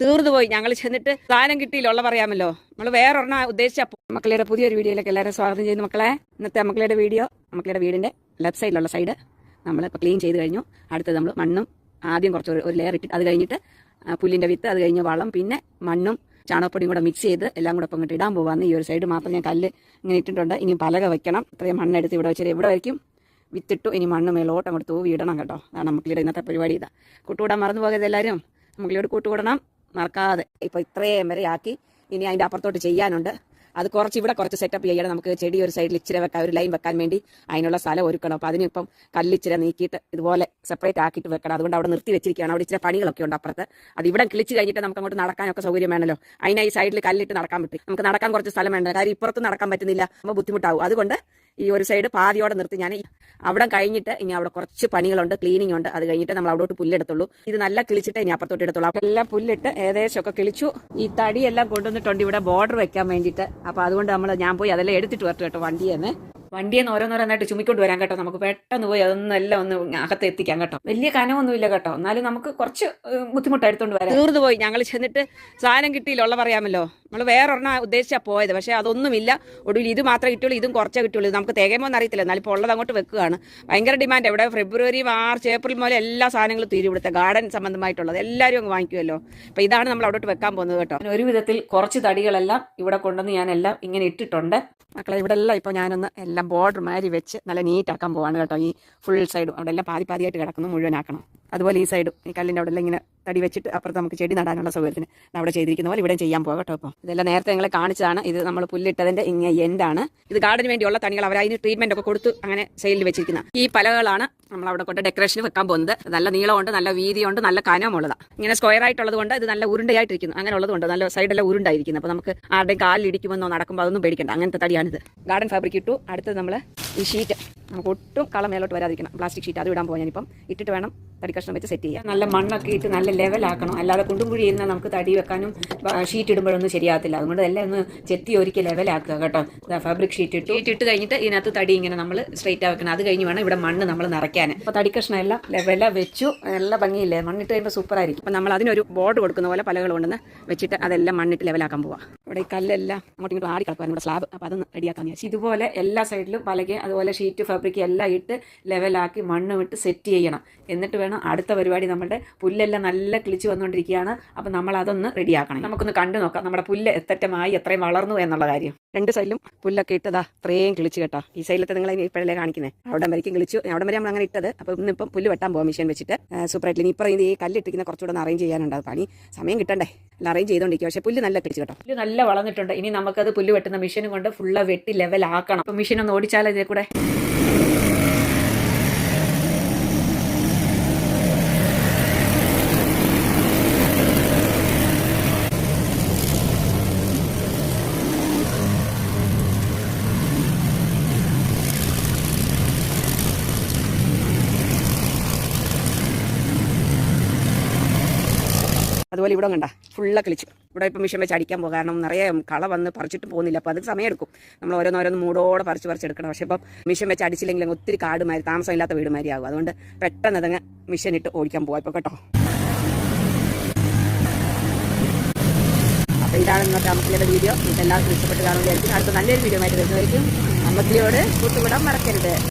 തീർന്നു പോയി. ഞങ്ങൾ ചെന്നിട്ട് സാധനം കിട്ടിയില്ല. പറയാമല്ലോ. നമ്മൾ വേറൊരെണ്ണം ഉദ്ദേശിച്ച മക്കളുടെ പുതിയൊരു വീഡിയോയിലേക്ക് എല്ലാവരും സ്വാഗതം ചെയ്യുന്നു മക്കളെ. ഇന്നത്തെ മക്കളുടെ വീഡിയോ മക്കളുടെ വീടിന്റെ ലെഫ്റ്റ് സൈഡിലുള്ള സൈഡ് നമ്മൾ ഇപ്പോൾ ക്ലീൻ ചെയ്ത് കഴിഞ്ഞു. അടുത്തത് നമ്മൾ മണ്ണും ആദ്യം കുറച്ച് ഒരു- ലെയർ ഇട്ടിട്ട് അത് കഴിഞ്ഞിട്ട് പുല്ലിന്റെ വിത്ത് അത് കഴിഞ്ഞ് വളം പിന്നെ മണ്ണും ചാണകപ്പൊടിയും കൂടെ മിക്സ് ചെയ്ത് എല്ലാം കൂടെ ഇപ്പം ഇങ്ങോട്ട് ഇടാൻ പോകാന്ന് ഈ ഒരു സൈഡ് മാത്രം ഞാൻ കല്ല് ഇങ്ങനെ ഇട്ടിട്ടുണ്ട്. ഇനി പലക വെക്കണം. ഇത്രയും മണ്ണെടുത്ത് ഇവിടെ വെച്ചാൽ ഇവിടെ വരയ്ക്കും വിത്തിട്ടു. ഇനി മണ്ണ് മേലോട്ട് അങ്ങോട്ട് തൂവി ഇടണം കേട്ടോ. അതാണ് നമുക്ക് ഇന്നത്തെ പരിപാടി ഇതാ. കൂട്ടുകൂടാൻ മറന്നു പോകരുത് എല്ലാവരും നമുക്കിവിടെ കൂട്ടുകൂടണം. മറക്കാതെ ഇപ്പോൾ ഇത്രയും വരെ ആക്കി. ഇനി അതിന്റെ അപ്പുറത്തോട്ട് ചെയ്യാനുണ്ട്. അത് കുറച്ച് ഇവിടെ കുറച്ച് സെറ്റപ്പ് ചെയ്യണം. നമുക്ക് ചെടി ഒരു സൈഡിൽ ഇച്ചിരി വെക്കാൻ ഒരു ലൈൻ വെക്കാൻ വേണ്ടി അതിനുള്ള സ്ഥലം ഒരുക്കണം. അപ്പോൾ അതിനിപ്പം കല്ലിച്ചിരി നീക്കിയിട്ട് ഇതുപോലെ സെപ്പറേറ്റ് ആക്കിയിട്ട് വെക്കണം. അതുകൊണ്ട് അവിടെ നിർത്തി വെച്ചിരിക്കുകയാണ്. അവിടെ ഇച്ചിരി പണികളൊക്കെ ഉണ്ട് അപ്പുറത്ത്. അത് ഇവിടെ കിളിച്ച് കഴിഞ്ഞിട്ട് നമുക്ക് അങ്ങോട്ട് നടക്കാനൊക്കെ സൗകര്യം വേണമല്ലോ അതിനായി സൈഡിൽ കല്ലിട്ട് നടക്കാൻ പറ്റും. നമുക്ക് നടക്കാൻ കുറച്ച് സ്ഥലം വേണ്ട. കാര്യം ഇപ്പുറത്ത് നടക്കാൻ പറ്റുന്നില്ല. അപ്പോൾ ബുദ്ധിമുട്ടാവും. അതുകൊണ്ട് ഈ ഒരു സൈഡ് പാതിയോടെ നിർത്തി. ഞാൻ അവിടെ കഴിഞ്ഞിട്ട് ഇനി അവിടെ കുറച്ച് പണികളുണ്ട് ക്ലീനിങ് ഉണ്ട്. അത് കഴിഞ്ഞിട്ട് നമ്മൾ അവിടോട്ട് പുല്ലെടുത്തുള്ളൂ. ഇത് നല്ല കിളിച്ചിട്ട് ഇനി അപ്പുറത്തോട്ട് എടുത്തുള്ളൂ. അപ്പോൾ എല്ലാം പുല്ലിട്ട് ഏകദേശം ഒക്കെ കിളിച്ചു. ഈ തടിയെല്ലാം കൊണ്ടുവന്നിട്ടുണ്ട് ഇവിടെ ബോർഡർ വെക്കാൻ വേണ്ടിയിട്ട്. അപ്പോൾ അതുകൊണ്ട് നമ്മൾ ഞാൻ പോയി അതെല്ലാം എടുത്തിട്ട് വരട്ടെ കേട്ടോ വണ്ടിയെന്ന്. വണ്ടിയെന്ന് ഓരോന്നോരോന്നായിട്ട് ചുമിക്കൊണ്ട് വരാൻ കേട്ടോ. നമുക്ക് പെട്ടെന്ന് പോയി അതൊന്നും എല്ലാം ഒന്ന് അകത്ത് എത്തിക്കാൻ കേട്ടോ. വലിയ കനമൊന്നുമില്ല കേട്ടോ. എന്നാലും നമുക്ക് കുറച്ച് ബുദ്ധിമുട്ട് എടുത്തോണ്ട് വരാം. തീർന്നു പോയി. ഞങ്ങൾ ചെന്നിട്ട് സാധനം കിട്ടിയില്ല ഉള്ള പറയാമല്ലോ. നമ്മൾ വേറൊരെണ്ണം ഉദ്ദേശിച്ചാ പോയത്. പക്ഷേ അതൊന്നുമില്ല. ഒടുവിൽ ഇത് മാത്രമേ കിട്ടുള്ളൂ ഇതും കുറച്ചേ കിട്ടുള്ളൂ ഇത് നമുക്ക് തികയുമോ അറിയത്തില്ല എന്നാലും ഇപ്പോൾ ഉള്ളത് അങ്ങോട്ട് വെക്കുകയാണ്. ഭയങ്കര ഡിമാൻഡ്. ഇവിടെ ഫെബ്രുവരി മാർച്ച് ഏപ്രിൽ മുതൽ എല്ലാ സാധനങ്ങളും തീരും ഇവിടുത്തെ ഗാർഡൻ സംബന്ധമായിട്ടുള്ളത്. എല്ലാവരും അങ്ങ് വാങ്ങിക്കുമല്ലോ. അപ്പോൾ ഇതാണ് നമ്മൾ അവിടോട്ട് വെക്കാൻ പോകുന്നത് കേട്ടോ. ഒരു വിധത്തിൽ കുറച്ച് തടികളെല്ലാം ഇവിടെ കൊണ്ടുവന്ന് ഞാനെല്ലാം ഇങ്ങനെ ഇട്ടിട്ടുണ്ട്. മക്കളെ ഇവിടെ എല്ലാം ഇപ്പോൾ ഞാനൊന്ന് എല്ലാം ബോർഡർ മാതിരി വെച്ച് നല്ല നീറ്റാക്കാൻ പോവാണ് കേട്ടോ. ഈ ഫുൾ സൈഡും അവിടെ എല്ലാം പാതി പാതിയായിട്ട് കിടക്കുന്നു മുഴുവനാക്കണം. അതുപോലെ ഈ സൈഡും ഈ കല്ലിന്റെ അവിടെ ഇങ്ങനെ തടി വെച്ചിട്ട് അപ്പുറത്ത് നമുക്ക് ചെടി നടാനുള്ള സൗകര്യത്തിന് അവിടെ ചെയ്തിരിക്കുന്ന പോലെ ഇവിടെ ചെയ്യാൻ പോകാം കേട്ടോ അപ്പോൾ ഇതെല്ലാം നേരത്തെ നിങ്ങളെ കാണിച്ചതാണ്. ഇത് നമ്മൾ പുല്ലിട്ടതിന്റെ ഇങ്ങനെ എൻഡാണ് ഇത് ഗാർഡന് വേണ്ടിയുള്ള തണികൾ അവർ അതിന് ട്രീറ്റ്മെന്റ് ഒക്കെ കൊടുത്ത് അങ്ങനെ സെയിലിൽ വെച്ചിരിക്കുന്ന ഈ പലകളാണ് നമ്മൾ അവിടെ കൊണ്ട് ഡെക്കറേഷൻ വെക്കാൻ പോകുന്നത്. നല്ല നീളമുണ്ട് നല്ല വീതിയുണ്ട് നല്ല കനമുള്ളതാണ് ഇങ്ങനെ സ്ക്വയർ ആയിട്ടുള്ളത് കൊണ്ട് ഇത് നല്ല ഉരുണ്ടയായിട്ടിരിക്കുന്നു. അങ്ങനെ ഉള്ളതുകൊണ്ട് നല്ല സൈഡെല്ലാം ഉരുണ്ടായിരിക്കുന്നു. അപ്പോൾ നമുക്ക് ആരുടെയും കാലിലിടിക്കുമെന്നോ നടക്കുമ്പോൾ അതൊന്നും പേടിക്കണ്ട. അങ്ങനത്തെ തടിയാണിത്. ഗാർഡൻ ഫാബ്രിക് ഇട്ടു. അടുത്തത് നമ്മൾ ഈ ഷീറ്റ് നമുക്ക് ഒട്ടും കളമേലോട്ട് വരാതിരിക്കണം. പ്ലാസ്റ്റിക് ഷീറ്റ് അത് ഇടാൻ പോകാൻ ഞാനിപ്പം. ഇട്ടിട്ട് വേണം തടി കഷ്ണം വെച്ച് സെറ്റ് ചെയ്യാം. നല്ല മണ്ണൊക്കെ ഇട്ട് നല്ല ലെവലാക്കണം അല്ലാതെ കുണ്ടും കുഴി ഇരുന്നാൽ നമുക്ക് തടി വെക്കാനും ഷീറ്റ് ഇടുമ്പോഴൊന്നും ശരിയാകത്തില്ല. അതുകൊണ്ട് എല്ലാം ഒന്ന് ചെത്തി ഒരുക്കി ലെവലാക്കുക കേട്ടോ. ഫാബ്രിക് ഷീറ്റ് ഇട്ട്. ഷീറ്റ് ഇട്ട് കഴിഞ്ഞിട്ട് ഇതിനകത്ത് തടി ഇങ്ങനെ നമ്മൾ സ്ട്രൈറ്റ് ആക്കണം. അത് കഴിഞ്ഞ് വേണം ഇവിടെ മണ്ണ് നമ്മൾ നിറയ്ക്കാൻ. അപ്പോൾ തടി കഷ്ണം എല്ലാം ലെവല വെച്ചു. നല്ല ഭംഗിയില്ലേ? മണ്ണിട്ട് കഴിയുമ്പോൾ സൂപ്പർ ആയിരിക്കും. അപ്പോൾ നമ്മൾ അതിനൊരു ബോർഡ് കൊടുക്കുന്ന പോലെ പലകൾ കൊണ്ടുവന്ന് വെച്ചിട്ട് അതെല്ലാം മണ്ണിട്ട് ലെവലാക്കാൻ പോവാം. ഇവിടെ ഈ കല്ലെല്ലാം അങ്ങോട്ട് ഇങ്ങോട്ടും ആടി കിടക്കുവാൻ ഇവിടെ സ്ലാബ് അപ്പോൾ അതൊന്ന് റെഡിയാക്കാൻ വിചാരിച്ചു. ഇതുപോലെ എല്ലാ സൈഡിലും പലകെ അതുപോലെ ഷീറ്റ് ഫാബ്രിക് എല്ലാം ഇട്ട് ലെവലാക്കി മണ്ണ് വിട്ട് സെറ്റ് ചെയ്യണം. എന്നിട്ട് വേണം അടുത്ത പരിപാടി നമ്മുടെ പുല്ലെല്ലാം നല്ല കിളിച്ച് വന്നുകൊണ്ടിരിക്കുകയാണ് അപ്പം നമ്മൾ അതൊന്ന് റെഡിയാക്കണം. നമുക്കൊന്ന് കണ്ടു നോക്കാം. നമ്മുടെ പുല്ല് എത്തറ്റമായി എത്രയും വളർന്നു എന്നുള്ള കാര്യം. രണ്ട് സൈഡിലും പുല്ലൊക്കെ ഇട്ടതാ. അത്രയും കിളിച്ച് കേട്ടോ. ഈ സൈഡിലത്തെ നിങ്ങൾ ഇപ്പോഴല്ലേ കാണിക്കുന്നത് അവിടെ വരയ്ക്കും കിളിച്ചു. അവിടെ വരെ നമ്മൾ അങ്ങനെ ഇട്ടത്. അപ്പോൾ ഇന്നിപ്പം പുല്ല് വെട്ടാൻ പോകാം മെഷീൻ വെച്ചിട്ട്. സൂപ്പറായിട്ട് ഇനി ഇപ്പം ഈ കല്ലിട്ടിരിക്കുന്ന കുറച്ചുകൂടെ ഒന്ന് അറേഞ്ച് ചെയ്യാനുണ്ട് അത് പണി. സമയം കിട്ടണ്ടേ? അല്ല അറേഞ്ച് ചെയ്തുകൊണ്ടിരിക്കുക പക്ഷേ പുല്ല് നല്ല കിളിച്ച് കേട്ടോ. പുല്ല് നല്ല വളർന്നിട്ടുണ്ട്. ഇനി നമുക്കത് പുല്ല് വെട്ടുന്ന മെഷീനും കൊണ്ട് ഫുള്ള് വെട്ടി ലെവലാക്കണം അപ്പോൾ മെഷീൻ ഒന്ന് ഓടിച്ചാൽ ഇതേ കൂടെ? അതുപോലെ ഇവിടെ കണ്ട ഫുള്ള് കളിച്ചു. ഇവിടെ ഇപ്പം മിഷൻ വെച്ച് അടിക്കാൻ പോകും കാരണം നിറയെ കള വന്ന് പറിച്ചിട്ട് പോകുന്നില്ല. അപ്പോൾ അത് സമയമെടുക്കും. നമ്മൾ ഓരോന്നോരോന്ന് മൂടോടെ പറിച്ച് പറിച്ചെടുക്കണം പക്ഷേ ഇപ്പം മിഷൻ വെച്ച് അടിച്ചില്ലെങ്കിൽ ഒത്തിരി കാടുമാരി താമസമില്ലാത്ത വീടുമാരി ആകും. അതുകൊണ്ട് പെട്ടെന്ന് അതങ്ങ് മിഷൻ ഇട്ട് ഓടിക്കാൻ പോകാം ഇപ്പോൾ കേട്ടോ. അപ്പോൾ ഇതാണ് ഇന്നത്തെ അമ്മക്കിയുടെ വീഡിയോ ഇതെല്ലാവർക്കും ഇഷ്ടപ്പെട്ട് കാണുകയായിരിക്കും അടുത്ത നല്ലൊരു വീഡിയോ ആയിട്ട് വരുന്നതായിരിക്കും. അമ്മക്കിളിയോട് കൂട്ടുകൂടാൻ മറക്കരുത്.